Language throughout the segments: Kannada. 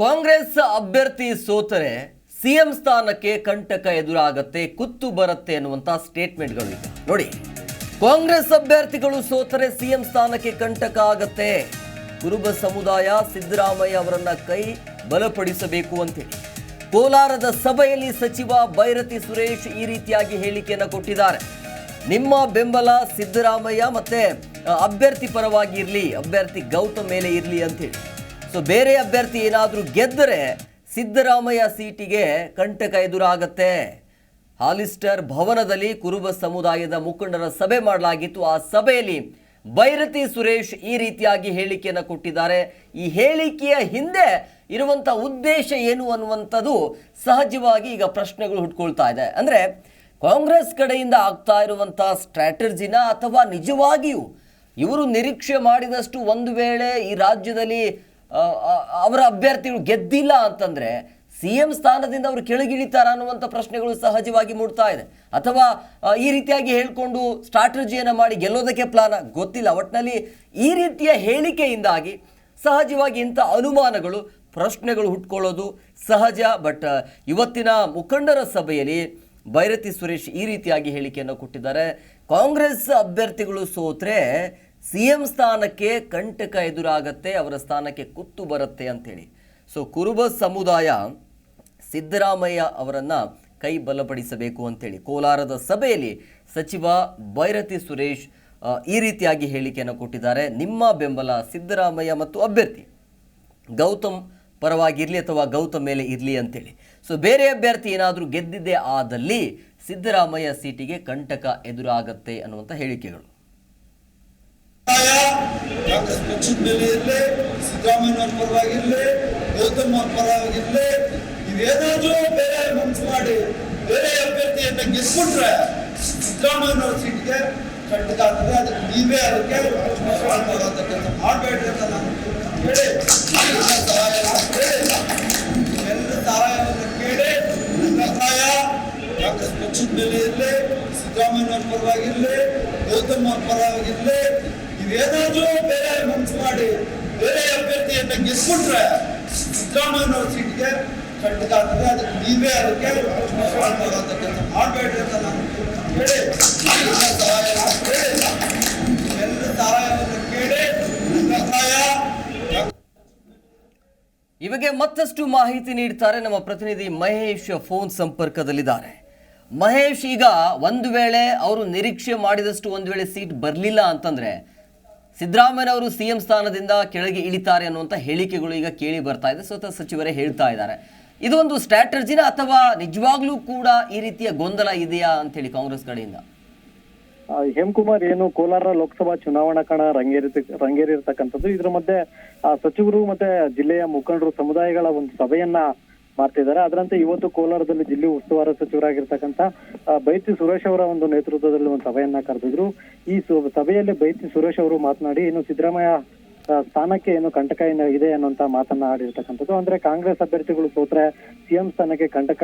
ಕಾಂಗ್ರೆಸ್ ಅಭ್ಯರ್ಥಿ ಸೋತರೆ ಸಿಎಂ ಸ್ಥಾನಕ್ಕೆ ಕಂಟಕ ಎದುರಾಗತ್ತೆ, ಕುತ್ತು ಬರುತ್ತೆ ಅನ್ನುವಂತ ಸ್ಟೇಟ್ಮೆಂಟ್ಗಳು ಇದೆ ನೋಡಿ, ಕಾಂಗ್ರೆಸ್ ಅಭ್ಯರ್ಥಿಗಳು ಸೋತರೆ ಸಿಎಂ ಸ್ಥಾನಕ್ಕೆ ಕಂಟಕ ಆಗತ್ತೆ. ಕುರುಬ ಸಮುದಾಯ ಸಿದ್ದರಾಮಯ್ಯ ಅವರನ್ನ ಕೈ ಬಲಪಡಿಸಬೇಕು ಅಂತೇಳಿ ಕೋಲಾರದ ಸಭೆಯಲ್ಲಿ ಸಚಿವ ಬೈರತಿ ಸುರೇಶ್ ಈ ರೀತಿಯಾಗಿ ಹೇಳಿಕೆಯನ್ನು ಕೊಟ್ಟಿದ್ದಾರೆ. ನಿಮ್ಮ ಬೆಂಬಲ ಸಿದ್ದರಾಮಯ್ಯ ಮತ್ತೆ ಅಭ್ಯರ್ಥಿ ಪರವಾಗಿ ಇರಲಿ, ಅಭ್ಯರ್ಥಿ ಗೌತಮ್ ಮೇಲೆ ಇರಲಿ ಅಂತೇಳಿ ಸೊ ಬೇರೆ ಅಭ್ಯರ್ಥಿ ಏನಾದರೂ ಗೆದ್ದರೆ ಸಿದ್ದರಾಮಯ್ಯ ಸೀಟಿಗೆ ಕಂಟಕ ಎದುರಾಗತ್ತೆ. ಹಾಲಿಸ್ಟರ್ ಭವನದಲ್ಲಿ ಕುರುಬ ಸಮುದಾಯದ ಮುಖಂಡರ ಸಭೆ ಮಾಡಲಾಗಿತ್ತು. ಆ ಸಭೆಯಲ್ಲಿ ಬೈರತಿ ಸುರೇಶ್ ಈ ರೀತಿಯಾಗಿ ಹೇಳಿಕೆಯನ್ನು ಕೊಟ್ಟಿದ್ದಾರೆ. ಈ ಹೇಳಿಕೆಯ ಹಿಂದೆ ಇರುವಂಥ ಉದ್ದೇಶ ಏನು ಅನ್ನುವಂಥದ್ದು ಸಹಜವಾಗಿ ಈಗ ಪ್ರಶ್ನೆಗಳು ಹುಟ್ಕೊಳ್ತಾ ಇದೆ. ಅಂದರೆ ಕಾಂಗ್ರೆಸ್ ಕಡೆಯಿಂದ ಆಗ್ತಾ ಇರುವಂಥ ಸ್ಟ್ರಾಟರ್ಜಿನ ಅಥವಾ ನಿಜವಾಗಿಯೂ ಇವರು ನಿರೀಕ್ಷೆ ಮಾಡಿದಷ್ಟು ಒಂದು ವೇಳೆ ಈ ರಾಜ್ಯದಲ್ಲಿ ಅವರ ಅಭ್ಯರ್ಥಿಗಳು ಗೆದ್ದಿಲ್ಲ ಅಂತಂದರೆ ಸಿ ಎಂ ಸ್ಥಾನದಿಂದ ಅವರು ಕೆಳಗಿಳಿತಾರ ಅನ್ನುವಂಥ ಪ್ರಶ್ನೆಗಳು ಸಹಜವಾಗಿ ಮೂಡ್ತಾ ಇದೆ. ಅಥವಾ ಈ ರೀತಿಯಾಗಿ ಹೇಳಿಕೊಂಡು ಸ್ಟ್ರಾಟಜಿಯನ್ನು ಮಾಡಿ ಗೆಲ್ಲೋದಕ್ಕೆ ಪ್ಲಾನ್ ಗೊತ್ತಿಲ್ಲ. ಒಟ್ಟಿನಲ್ಲಿ ಈ ರೀತಿಯ ಹೇಳಿಕೆಯಿಂದಾಗಿ ಸಹಜವಾಗಿ ಇಂಥ ಅನುಮಾನಗಳು, ಪ್ರಶ್ನೆಗಳು ಹುಟ್ಕೊಳ್ಳೋದು ಸಹಜ. ಬಟ್ ಇವತ್ತಿನ ಮುಖಂಡರ ಸಭೆಯಲ್ಲಿ ಭೈರತಿ ಸುರೇಶ್ ಈ ರೀತಿಯಾಗಿ ಹೇಳಿಕೆಯನ್ನು ಕೊಟ್ಟಿದ್ದಾರೆ. ಕಾಂಗ್ರೆಸ್ ಅಭ್ಯರ್ಥಿಗಳು ಸೋತ್ರೆ ಸಿ ಎಂ ಸ್ಥಾನಕ್ಕೆ ಕಂಟಕ ಎದುರಾಗತ್ತೆ, ಅವರ ಸ್ಥಾನಕ್ಕೆ ಕುತ್ತು ಬರುತ್ತೆ ಅಂತೇಳಿ ಸೊ ಕುರುಬ ಸಮುದಾಯ ಸಿದ್ದರಾಮಯ್ಯ ಅವರನ್ನು ಕೈ ಬಲಪಡಿಸಬೇಕು ಅಂತೇಳಿ ಕೋಲಾರದ ಸಭೆಯಲ್ಲಿ ಸಚಿವ ಬೈರತಿ ಸುರೇಶ್ ಈ ರೀತಿಯಾಗಿ ಹೇಳಿಕೆಯನ್ನು ಕೊಟ್ಟಿದ್ದಾರೆ. ನಿಮ್ಮ ಬೆಂಬಲ ಸಿದ್ದರಾಮಯ್ಯ ಮತ್ತು ಅಭ್ಯರ್ಥಿ. ಗೌತಮ್ ಪರವಾಗಿರಲಿ ಅಥವಾ ಗೌತಮ್ ಮೇಲೆ ಇರಲಿ ಅಂತೇಳಿ ಸೊ ಬೇರೆ ಅಭ್ಯರ್ಥಿ ಏನಾದರೂ ಗೆದ್ದಿದ್ದೇ ಆದಲ್ಲಿ ಸಿದ್ದರಾಮಯ್ಯ ಸೀಟಿಗೆ ಕಂಟಕ ಎದುರಾಗತ್ತೆ ಅನ್ನುವಂಥ ಹೇಳಿಕೆಗಳು. ಕಾಂಗ್ರೆಸ್ ಪಕ್ಷದ ಮೇಲೆ ಇರಲಿ ಸಿದ್ದರಾಮಯ್ಯನವ್ರ ಪರವಾಗಿರಲಿ ಗೌತಮ್ ಅವ್ರ ಪರವಾಗಿರಲಿ ಇವೇನಾದ್ರೂ ಬೇರೆ ಮನ್ಸು ಮಾಡಿ, ಬೇರೆ ಅಭ್ಯರ್ಥಿಯನ್ನ ಗೆದ್ಬಿಟ್ರೆ ಸಿದ್ದರಾಮಯ್ಯನವ್ರ ಸೀಟ್ಗೆ ಕಂಟಕ ಆಗ್ತದೆ. ಅದಕ್ಕೆ ನೀವೇ ಅದಕ್ಕೆ ಕೆಲಸ ಮಾಡಬೇಡ್ರಿ ಅಂತ ನಾನು ಹೇಳಿ ಎಲ್ಲ ಸಹಾಯವನ್ನು ಕೇಳಿ ಎಲ್ಲ ಸಹಾಯ ಕಾಂಗ್ರೆಸ್ ಪಕ್ಷದ ಮೇಲೆ ಇರಲಿ ಸಿದ್ದರಾಮಯ್ಯನವ್ರ ಪರವಾಗಿರಲಿ ಗೌತಮ್ ಪರವಾಗಿರಲಿ ನೀವೇನಾದ್ರೂ ಬೇರೆ ಮನ್ಸು ಮಾಡಿ, ಬೇರೆ ಅಭ್ಯರ್ಥಿಯನ್ನ ಗೆದ್ಬಿಟ್ರೆ ಸಿದ್ದರಾಮಯ್ಯನವ್ರ ಸೀಟ್ಗೆ ಕಂಟಕ ಆಗ್ತದೆ. ಅದಕ್ಕೆ ನೀವೇ ಅದಕ್ಕೆ ಮಾಡಬೇಡ್ರಿ ಅಂತ ನಾನು ಹೇಳಿ ಎಲ್ಲ ಈ ಬಗ್ಗೆ ಮತ್ತಷ್ಟು ಮಾಹಿತಿ ನೀಡ್ತಾರೆ ನಮ್ಮ ಪ್ರತಿನಿಧಿ ಮಹೇಶ್ ಫೋನ್ ಸಂಪರ್ಕದಲ್ಲಿದ್ದಾರೆ. ಮಹೇಶ್, ಈಗ ಒಂದು ವೇಳೆ ಅವರು ನಿರೀಕ್ಷೆ ಮಾಡಿದಷ್ಟು ಒಂದು ವೇಳೆ ಸೀಟ್ ಬರಲಿಲ್ಲ ಅಂತಂದ್ರೆ ಸಿದ್ದರಾಮಯ್ಯನವರು ಸಿಎಂ ಸ್ಥಾನದಿಂದ ಕೆಳಗೆ ಇಳಿತಾರೆ ಅನ್ನುವಂಥ ಹೇಳಿಕೆಗಳು ಈಗ ಕೇಳಿ ಬರ್ತಾ ಇದೆ. ಸ್ವತಃ ಸಚಿವರೇ ಹೇಳ್ತಾ ಇದ್ದಾರೆ. ಇದು ಒಂದು ಸ್ಟ್ರಾಟರ್ಜಿನ ಅಥವಾ ನಿಜವಾಗ್ಲೂ ಕೂಡ ಈ ರೀತಿಯ ಗೊಂದಲ ಇದೆಯಾ ಅಂತ ಹೇಳಿ ಕಾಂಗ್ರೆಸ್ ಕಡೆಯಿಂದ? ಹೇಮಕುಮಾರ್ ಏನು ಕೋಲಾರ ಲೋಕಸಭಾ ಚುನಾವಣಾ ಕಣ ರಂಗೇರಿ ರಂಗೇರಿರ್ತಕ್ಕಂಥದ್ದು. ಇದ್ರ ಮಧ್ಯೆ ಸಚಿವರು ಮತ್ತೆ ಜಿಲ್ಲೆಯ ಮುಖಂಡರು ಸಮುದಾಯಗಳ ಒಂದು ಸಭೆಯನ್ನ ಮಾಡ್ತಿದ್ದಾರೆ ಅದರಂತೆ ಇವತ್ತು ಕೋಲಾರದಲ್ಲಿ ಜಿಲ್ಲೆ ಉಸ್ತುವಾರಿ ಸಚಿವರಾಗಿರ್ತಕ್ಕಂಥ ಬೈತಿ ಸುರೇಶ್ ಅವರ ಒಂದು ನೇತೃತ್ವದಲ್ಲಿ ಒಂದು ಸಭೆಯನ್ನ ಕರೆದಿದ್ರು. ಈ ಸಭೆಯಲ್ಲಿ ಬೈತಿ ಸುರೇಶ್ ಅವರು ಮಾತನಾಡಿ, ಇನ್ನು ಸಿದ್ದರಾಮಯ್ಯ ಸ್ಥಾನಕ್ಕೆ ಏನು ಕಂಟಕ ಏನು ಇದೆ ಅನ್ನುವಂತ ಮಾತನ್ನ ಆಡಿರ್ತಕ್ಕಂಥದ್ದು. ಅಂದ್ರೆ ಕಾಂಗ್ರೆಸ್ ಅಭ್ಯರ್ಥಿಗಳು ಸೋತ್ರೆ, ಸಿಎಂ ಸ್ಥಾನಕ್ಕೆ ಕಂಟಕ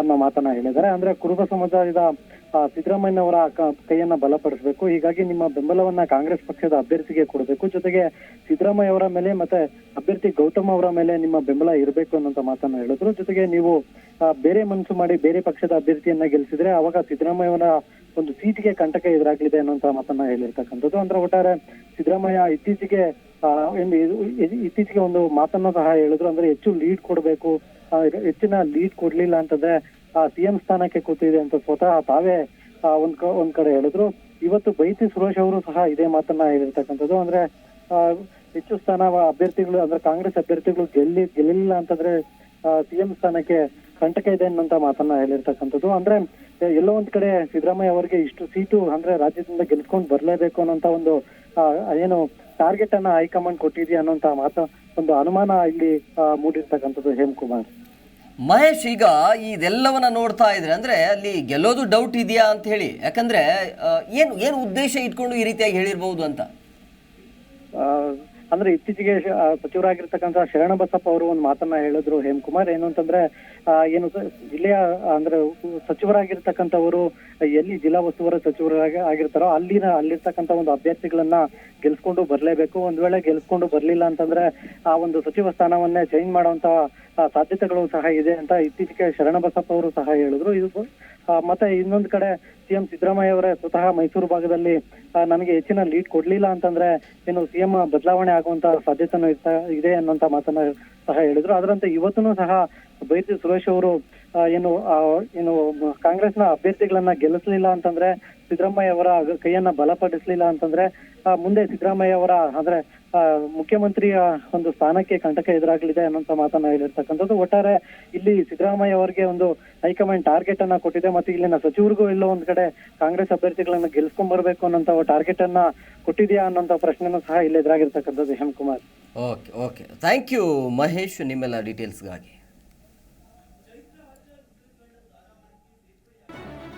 ಅನ್ನೋ ಮಾತನ್ನ ಹೇಳಿದ್ದಾರೆ. ಅಂದ್ರೆ ಕುರುಬ ಸಮುದಾಯದ ಸಿದ್ದರಾಮಯ್ಯ ಅವರ ಕೈಯನ್ನ ಬಲಪಡಿಸಬೇಕು. ಹೀಗಾಗಿ ನಿಮ್ಮ ಬೆಂಬಲವನ್ನ ಕಾಂಗ್ರೆಸ್ ಪಕ್ಷದ ಅಭ್ಯರ್ಥಿಗೆ ಕೊಡಬೇಕು. ಜೊತೆಗೆ ಸಿದ್ದರಾಮಯ್ಯ ಅವರ ಮೇಲೆ ಮತ್ತೆ ಅಭ್ಯರ್ಥಿ ಗೌತಮ್ ಅವರ ಮೇಲೆ ನಿಮ್ಮ ಬೆಂಬಲ ಇರಬೇಕು ಅನ್ನೋಂತ ಮಾತನ್ನ ಹೇಳಿದ್ರು. ಜೊತೆಗೆ ನೀವು ಬೇರೆ ಮನಸ್ಸು ಮಾಡಿ ಬೇರೆ ಪಕ್ಷದ ಅಭ್ಯರ್ಥಿಯನ್ನ ಗೆಲ್ಲಿಸಿದ್ರೆ ಅವಾಗ ಸಿದ್ದರಾಮಯ್ಯ ಅವರ ಒಂದು ಸೀಟಿಗೆ ಕಂಟಕ ಎದುರಾಗಲಿದೆ ಅನ್ನೋಂತ ಮಾತನ್ನ ಹೇಳಿರ್ತಕ್ಕಂಥದ್ದು. ಅಂದ್ರೆ ಒಟ್ಟಾರೆ ಸಿದ್ದರಾಮಯ್ಯ ಇತ್ತೀಚೆಗೆ ಇತ್ತೀಚೆಗೆ ಒಂದು ಮಾತನ್ನ ಸಹ ಹೇಳಿದ್ರು. ಅಂದ್ರೆ ಹೆಚ್ಚು ಲೀಡ್ ಕೊಡಬೇಕು ಹೆಚ್ಚಿನ ಲೀಡ್ ಕೊಡ್ಲಿಲ್ಲ ಅಂತಂದ್ರೆ ಸಿಎಂ ಸ್ಥಾನಕ್ಕೆ ಕೂತಿದೆ ಅಂತ ಸ್ವತಃ ತಾವೇ ಆ, ಒಂದ್ ಒಂದ್ ಕಡೆ ಹೇಳಿದ್ರು. ಇವತ್ತು ಬೈತಿ ಸುರೇಶ್ ಅವರು ಸಹ ಇದೇ ಮಾತನ್ನ ಹೇಳಿರ್ತಕ್ಕಂಥದ್ದು. ಅಂದ್ರೆ ಆ, ಹೆಚ್ಚು ಸ್ಥಾನ ಅಭ್ಯರ್ಥಿಗಳು ಅಂದ್ರೆ ಕಾಂಗ್ರೆಸ್ ಅಭ್ಯರ್ಥಿಗಳು ಗೆಲ್ಲಿ ಗೆಲ್ಲಿಲ್ಲ ಅಂತಂದ್ರೆ ಸಿಎಂ ಸ್ಥಾನಕ್ಕೆ ಕಂಟಕ ಇದೆ ಅನ್ನೋಂತ ಮಾತನ್ನ ಹೇಳಿರ್ತಕ್ಕಂಥದ್ದು. ಅಂದ್ರೆ ಎಲ್ಲೋ ಒಂದ್ ಕಡೆ ಸಿದ್ದರಾಮಯ್ಯ ಅವರಿಗೆ ಇಷ್ಟು ಸೀಟು ಅಂದ್ರೆ ರಾಜ್ಯದಿಂದ ಗೆಲ್ಸ್ಕೊಂಡ್ ಬರ್ಲೇಬೇಕು ಅನ್ನೋಂತ ಒಂದು ಆ, ಏನು ಟಾರ್ಗೆಟ್ ಅನ್ನ ಹೈಕಮಾಂಡ್ ಕೊಟ್ಟಿದ್ಯಾ ಅನ್ನೋಂತ ಮಾತ ಒಂದು ಅನುಮಾನ ಇಲ್ಲಿ ಮೂಡಿರ್ತಕ್ಕಂಥದ್ದು ಹೇಮಕುಮಾರ್ ಮಹೇಶ್ ಈಗ ಇದೆಲ್ಲವನ್ನ ನೋಡ್ತಾ ಇದ್ರೆ ಅಂದ್ರೆ ಅಲ್ಲಿ ಗೆಲ್ಲೋದು ಡೌಟ್ ಇದೆಯಾ ಅಂತ ಹೇಳಿ. ಯಾಕಂದ್ರೆ ಏನು ಏನು ಉದ್ದೇಶ ಇಟ್ಕೊಂಡು ಈ ರೀತಿಯಾಗಿ ಹೇಳಿರ್ಬಹುದು ಅಂತ? ಅಂದ್ರೆ ಇತ್ತೀಚೆಗೆ ಶರಣ ಬಸಪ್ಪ ಶರಣಬಸಪ್ಪ ಅವರು ಒಂದು ಮಾತನ್ನ ಹೇಳಿದ್ರು ಹೇಮಕುಮಾರ್. ಏನು ಅಂತಂದ್ರೆ ಏನು ಜಿಲ್ಲೆಯ, ಅಂದ್ರೆ ಸಚಿವರಾಗಿರ್ತಕ್ಕಂಥವರು, ಎಲ್ಲಿ ಜಿಲ್ಲಾ ಉಸ್ತುವಾರಿ ಸಚಿವರಾಗಿ ಆಗಿರ್ತಾರೋ ಅಲ್ಲಿನ, ಅಲ್ಲಿರ್ತಕ್ಕಂಥ ಒಂದು ಅಭ್ಯರ್ಥಿಗಳನ್ನ ಗೆಲ್ಸ್ಕೊಂಡು ಬರ್ಲೇಬೇಕು. ಒಂದ್ ವೇಳೆ ಗೆಲ್ಸ್ಕೊಂಡು ಬರ್ಲಿಲ್ಲ ಅಂತಂದ್ರೆ, ಆ ಒಂದು ಸಚಿವ ಸ್ಥಾನವನ್ನೇ ಚೇಂಜ್ ಮಾಡುವಂತ ಸಾಧ್ಯತೆಗಳು ಸಹ ಇದೆ ಅಂತ ಇತ್ತೀಚೆಗೆ ಶರಣಬಸಪ್ಪ ಅವರು ಸಹ ಹೇಳಿದ್ರು. ಇದು ಮತ್ತೆ ಇನ್ನೊಂದು ಕಡೆ ಸಿಎಂ ಸಿದ್ದರಾಮಯ್ಯ ಅವರೇ ಸ್ವತಃ ಮೈಸೂರು ಭಾಗದಲ್ಲಿ ನನಗೆ ಹೆಚ್ಚಿನ ಲೀಡ್ ಕೊಡ್ಲಿಲ್ಲ ಅಂತಂದ್ರೆ ಏನು ಸಿಎಂ ಬದಲಾವಣೆ ಆಗುವಂತ ಸಾಧ್ಯತೆನೂ ಇದೆ ಅನ್ನುವಂತ ಮಾತನ್ನ ಸಹ ಹೇಳಿದ್ರು. ಅದರಂತೆ ಇವತ್ತು ಸಹ ಬೈತಿ ಸುರೇಶ್ ಅವರು ಏನು ಏನು ಕಾಂಗ್ರೆಸ್ನ ಅಭ್ಯರ್ಥಿಗಳನ್ನ ಗೆಲ್ಲಿಸ್ಲಿಲ್ಲ ಅಂತಂದ್ರೆ ಸಿದ್ದರಾಮಯ್ಯ ಅವರ ಕೈಯನ್ನ ಬಲಪಡಿಸಲಿಲ್ಲ ಅಂತಂದ್ರೆ ಮುಂದೆ ಸಿದ್ದರಾಮಯ್ಯ ಅವರ, ಅಂದ್ರೆ ಮುಖ್ಯಮಂತ್ರಿಯ ಒಂದು ಸ್ಥಾನಕ್ಕೆ ಕಂಟಕ ಎದುರಾಗಲಿದೆ ಅನ್ನೋಂತ ಮಾತನ್ನ ಹೇಳಿರ್ತಕ್ಕಂಥದ್ದು. ಒಟ್ಟಾರೆ ಇಲ್ಲಿ ಸಿದ್ದರಾಮಯ್ಯ ಅವರಿಗೆ ಒಂದು ಹೈಕಮಾಂಡ್ ಟಾರ್ಗೆಟ್ ಅನ್ನ ಕೊಟ್ಟಿದೆ ಮತ್ತೆ ಇಲ್ಲಿನ ಸಚಿವರಿಗೂ ಎಲ್ಲೋ ಒಂದ್ ಕಡೆ ಕಾಂಗ್ರೆಸ್ ಅಭ್ಯರ್ಥಿಗಳನ್ನ ಗೆಲ್ಸ್ಕೊಂಡ್ ಬರ್ಬೇಕು ಅನ್ನೋಂತ ಟಾರ್ಗೆಟ್ ಅನ್ನ ಕೊಟ್ಟಿದೆಯಾ ಅನ್ನೋಂತ ಪ್ರಶ್ನೆನೂ ಸಹ ಇಲ್ಲಿ ಎದುರಾಗಿರ್ತಕ್ಕಂಥದ್ದು Hemakumar. Okay okay. Thank you Mahesh ನಿಮ್ಮೆಲ್ಲ ಡೀಟೇಲ್ಸ್ಗಾಗಿ.